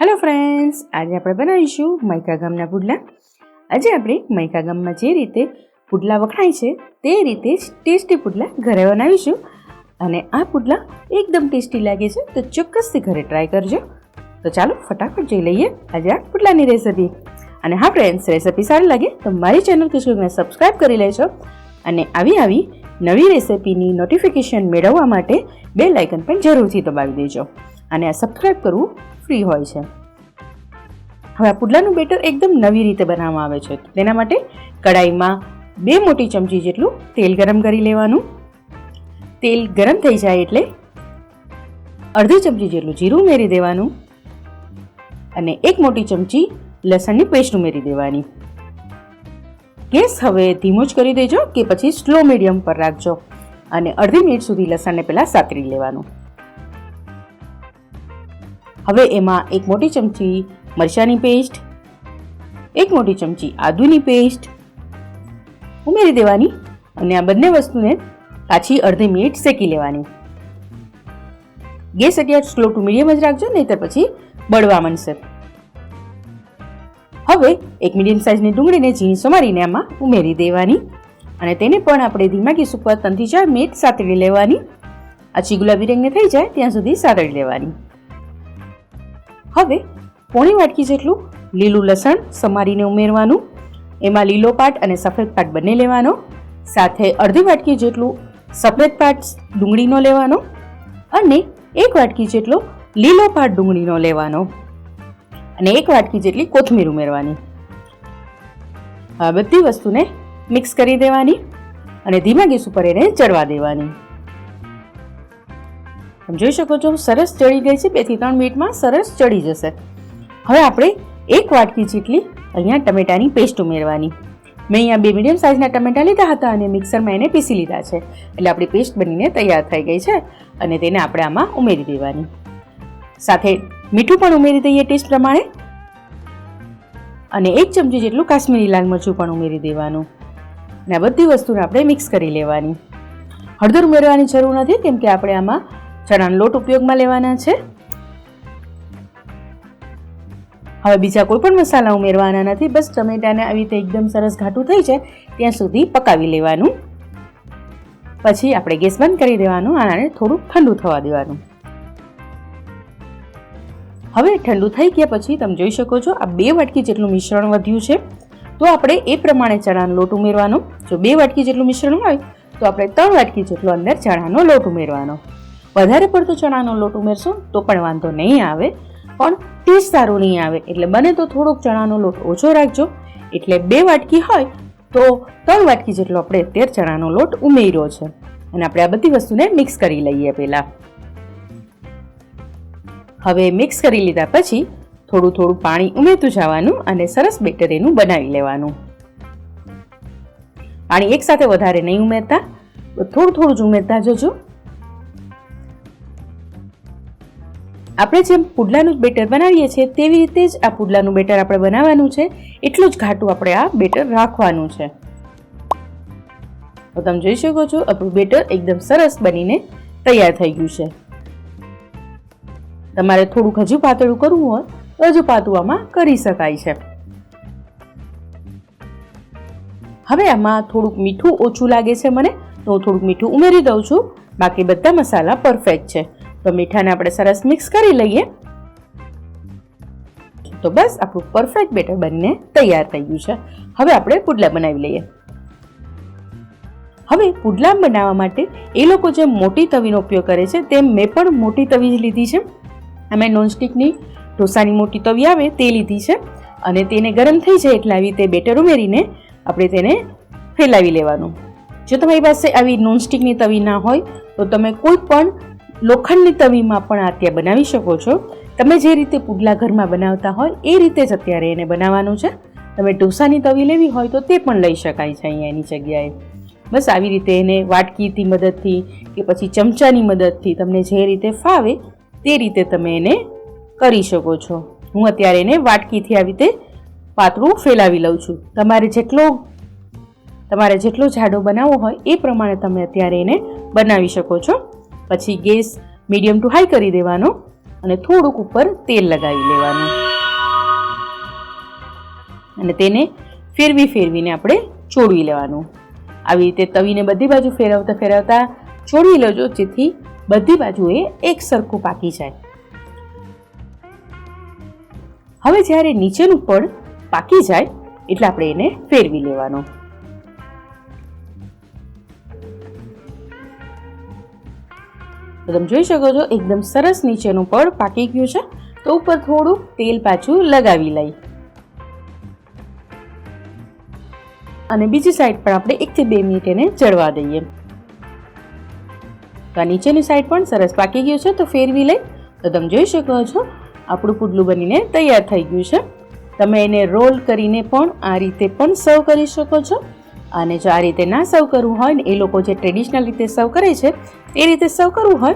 Hello friends આજે આપણે બનાવીશું મૈકા ગામના પુડલા. આજે આપણે મૈકા ગામમાં જે રીતે પુડલા વખણાય છે, તે રીતે જ ટેસ્ટી પુડલા ઘરે બનાવીશું. અને આ પુડલા એકદમ ટેસ્ટી લાગે છે, તો ચોક્કસથી ઘરે ટ્રાય કરજો. તો ચાલો, ફટાફટ જોઈ લઈએ આજે આ પુડલાની રેસિપી અને હા ફ્રેન્ડ્સ રેસિપી સારી લાગે તો મારી ચેનલ કિશોરને સબસ્ક્રાઈબ કરી લેજો. અને આવી આવી નવી રેસિપીની નોટિફિકેશન મેળવવા માટે બે લાઇકન પણ જરૂરથી દબાવી દેજો. અને આ સબસ્ક્રાઈબ કરવું ફ્રી હોય છે. હવે આ પુડલાનું બેટર એકદમ નવી રીતે બનાવવામાં આવે છે. તેના માટે કડાઈમાં બે મોટી ચમચી જેટલું તેલ ગરમ કરી લેવાનું. તેલ ગરમ થઈ જાય એટલે અડધી ચમચી જેટલું જીરું ઉમેરી દેવાનું અને એક મોટી ચમચી લસણની પેસ્ટ ઉમેરી દેવાની. ગેસ હવે ધીમો જ કરી દેજો કે પછી સ્લો મીડિયમ પર રાખજો અને અડધી મિનિટ સુધી લસણને પહેલાં સાતરી લેવાનું. હવે એમાં એક મોટી ચમચી મરચાંની પેસ્ટ એક મોટી ચમચી આદુની પેસ્ટ ઉમેરી દેવાની અને આ બંને વસ્તુને પાછી અડધી મિનિટ શેકી લેવાની. ગેસ અત્યારે સ્લો ટુ મીડિયમ જ રાખજો, નહીતર પછી બળવા માંડશે. હવે એક મીડિયમ સાઇઝની ડુંગળીને ઝીણી સમારીને આમાં ઉમેરી દેવાની અને તેને પણ આપણે ધીમા ગેસ ઉપર ત્રણથી ચાર મિનિટ સાતળી લેવાની. આછી ગુલાબી રંગને થઈ જાય ત્યાં સુધી સાતળી લેવાની. હવે પોણી વાટકી જેટલું લીલું લસણ સમારીને ઉમેરવાનું, એમાં લીલો પાટ અને સફેદ પાટ બંને લેવાનો, સાથે અડધી વાટકી જેટલું સફેદ પાટ ડુંગળીનો લેવાનો અને એક વાટકી જેટલો લીલો પાટ ડુંગળીનો લેવાનો અને એક વાટકી જેટલી કોથમીર ઉમેરવાની. આ બધી વસ્તુને મિક્સ કરી દેવાની અને ધીમા ગેસ ઉપર એને ચડવા દેવાની. જોઈ શકો છો, સરસ ચડી ગઈ છે બેથી ત્રણ મિનિટમાં સરસ ચડી જશે. હવે આપણે એક વાટકી જેટલી અહીંયા ટમેટાની પેસ્ટ ઉમેરવાની. મેં અહીંયા બે મીડિયમ સાઇઝના ટમેટા લીધા હતા અને મિક્સરમાં એને પીસી લીધા છે. એટલે આપણી પેસ્ટ બનીને તૈયાર થઈ ગઈ છે અને તેને આપણે આમાં ઉમેરી દેવાની. સાથે મીઠું પણ ઉમેરી દઈએ ટેસ્ટ પ્રમાણે. અને એક ચમચી જેટલું કાશ્મીરી લાલ મરચું પણ ઉમેરી દેવાનું. અને આ બધી વસ્તુને આપણે મિક્સ કરી લેવાની. હળદર ઉમેરવાની જરૂર નથી, કેમ કે આપણે આમાં ચણાનો લોટ ઉપયોગમાં લેવાના છે. હવે બીજા કોઈ પણ મસાલા ઉમેરવાના નથી, બસ ટમેટાને આવી રીતે એકદમ સરસ ઘાટું થઈ જાય ત્યાં સુધી પકાવી લેવાનું. પછી આપણે ગેસ બંધ કરી દેવાનું આને થોડું ઠંડુ થવા દેવાનું. હવે ઠંડુ થઈ ગયા પછી તમે જોઈ શકો છો, આ બે વાટકી જેટલું મિશ્રણ વધ્યું છે. તો આપણે એ પ્રમાણે ચણાનો લોટ ઉમેરવાનો. જો બે વાટકી જેટલું મિશ્રણ હોય, તો આપણે ત્રણ વાટકી જેટલો અંદર ચણાનો લોટ ઉમેરવાનો. વધારે પડતો ચણાનો લોટ ઉમેરશો તો પણ વાંધો નહીં આવે. પણ ટેસ્ટ સારું નહીં આવે, એટલે બને તો થોડોક ચણાનો લોટ ઓછો રાખજો. એટલે બે વાટકી હોય તો ત્રણ વાટકી જેટલો આપણે તેર ચણાનો લોટ ઉમેર્યો છે. અને આપણે આ બધી વસ્તુને મિક્સ કરી લઈએ પહેલાં. હવે મિક્સ કરી લીધા પછી થોડું થોડું પાણી ઉમેરતું જવાનું અને સરસ બેટર એનું બનાવી લેવાનું. પાણી એકસાથે વધારે નહીં ઉમેરતા થોડું થોડું જ ઉમેરતા જજો. આપણે જેમ પુડલાનું બેટર બનાવીએ છીએ, તેવી રીતે જ આ પુડલાનું બેટર આપણે બનાવવાનું છે. એટલું જ ઘાટું આપણે આ બેટર રાખવાનું છે. તો તમે જોઈ શકો છો, આપણું બેટર એકદમ સરસ બનીને તૈયાર થઈ ગયું છે. તમારે થોડુંક હજુ પાતળું કરવું હોય, તો હજુ પાતળું આમાં કરી શકાય છે. હવે આમાં થોડુંક મીઠું ઓછું લાગે છે મને, તો હું થોડુંક મીઠું ઉમેરી દઉં છું. બાકી બધા મસાલા પરફેક્ટ છે. તો મીઠાને આપણે સરસ મિક્સ કરી લઈએ. તો બસ, આપણું પરફેક્ટ બેટર બનીને તૈયાર થઈ ગયું છે. હવે આપણે પુડલા બનાવી લઈએ. હવે પુડલા બનાવવા માટે એ લોકો જે મોટી તવીનો ઉપયોગ કરે છે તેમ મેં પણ મોટી તવી જ લીધી છે. અમે નોનસ્ટિકની ઢોસાની મોટી તવી આવે તે લીધી છે અને તેને ગરમ થઈ જાય એટલે આવી રીતે બેટર ઉમેરીને આપણે તેને ફેલાવી લેવાનું. જો તમારી પાસે આવી નોનસ્ટિકની તવી ના હોય, તો તમે કોઈ પણ લોખંડની તવીમાં પણ આ ત્યાં બનાવી શકો છો. તમે જે રીતે પુડલા ઘરમાં બનાવતા હોય એ રીતે જ અત્યારે એને બનાવવાનું છે. તમે ઢોસાની તવી લેવી હોય તો તે પણ લઈ શકાય છે અહીંયા એની જગ્યાએ. બસ આવી રીતે એને વાટકીથી મદદથી કે પછી ચમચાની મદદથી તમને જે રીતે ફાવે તે રીતે તમે એને કરી શકો છો. હું અત્યારે એને વાટકીથી આવી રીતે પાતળું ફેલાવી લઉં છું. તમારે જેટલો તમારે જેટલો જાડો બનાવવો હોય એ પ્રમાણે તમે અત્યારે એને બનાવી શકો છો. પછી ગેસ મીડિયમ ટુ હાઈ કરી દેવાનો અને થોડુંક ઉપર તેલ લગાવી લેવાનું. અને તેને ફેરવી ફેરવીને આપણે ચોળવી લેવાનું. આવી રીતે તવીને બધી બાજુ ફેરવતા ફેરવતા છોડી લેજો, જેથી બધી બાજુએ એક સરખું પાકી જાય. હવે જ્યારે નીચેનું પડ પાકી જાય, એટલે આપણે એને ફેરવી લેવાનું. તો તમે જોઈ શકો છો, એકદમ સરસ નીચેનું પડ પાકી ગયું છે. તો ઉપર થોડું તેલ પાછું લગાવી લઈ અને બીજી સાઈડ પણ આપણે એકથી બે મિનિટ એને ચડવા દઈએ. તો આ નીચેની સાઈડ પણ સરસ પાકી ગયું છે, તો ફેરવી લઈ તો તમે જોઈ શકો છો, આપણું પુડલું બનીને તૈયાર થઈ ગયું છે. તમે એને રોલ કરીને પણ આ રીતે પણ સર્વ કરી શકો છો. અને જો આ રીતે ના સર્વ કરવું હોય ને એ લોકો જે ટ્રેડિશનલ રીતે સર્વ કરે છે, એ રીતે સર્વ કરવું હોય,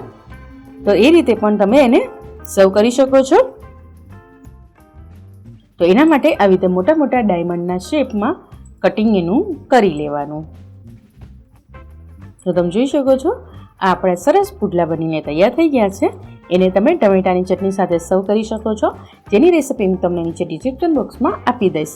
તો એ રીતે પણ તમે એને સર્વ કરી શકો છો. તો એના માટે આવી રીતે મોટા મોટા ડાયમંડના શેપમાં કટિંગ એનું કરી લેવાનું. તો તમે જોઈ શકો છો, આ આપણા સરસ પુડલા બનીને તૈયાર થઈ ગયા છે. એને તમે ટમેટાની ચટણી સાથે સર્વ કરી શકો છો. જેની રેસિપી હું તમને નીચે ડિસ્ક્રિપ્શન બોક્સમાં આપી દઈશ.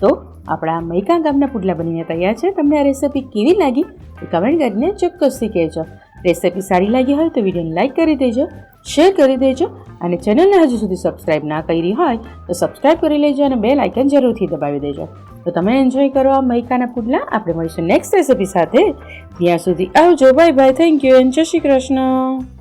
તો આપણા મૈકા ગામના પુડલા બનીને તૈયાર છે. તમને આ રેસિપી કેવી લાગી? એ કમેન્ટ કરીને ચોક્કસથી કહેજો. રેસિપી સારી લાગી હોય તો વિડીયોને લાઇક કરી દેજો શેર કરી દેજો અને ચેનલને હજુ સુધી સબસ્ક્રાઇબ ના કરી હોય તો સબસ્ક્રાઇબ કરી લેજો અને બે લાઇકન જરૂરથી દબાવી દેજો. તો તમે એન્જોય કરો આ મૈકાના પુડલા. આપણે મળીશું નેક્સ્ટ રેસિપી સાથે. ત્યાં સુધી આવજો. Bye bye thank you and જય શ્રી કૃષ્ણ.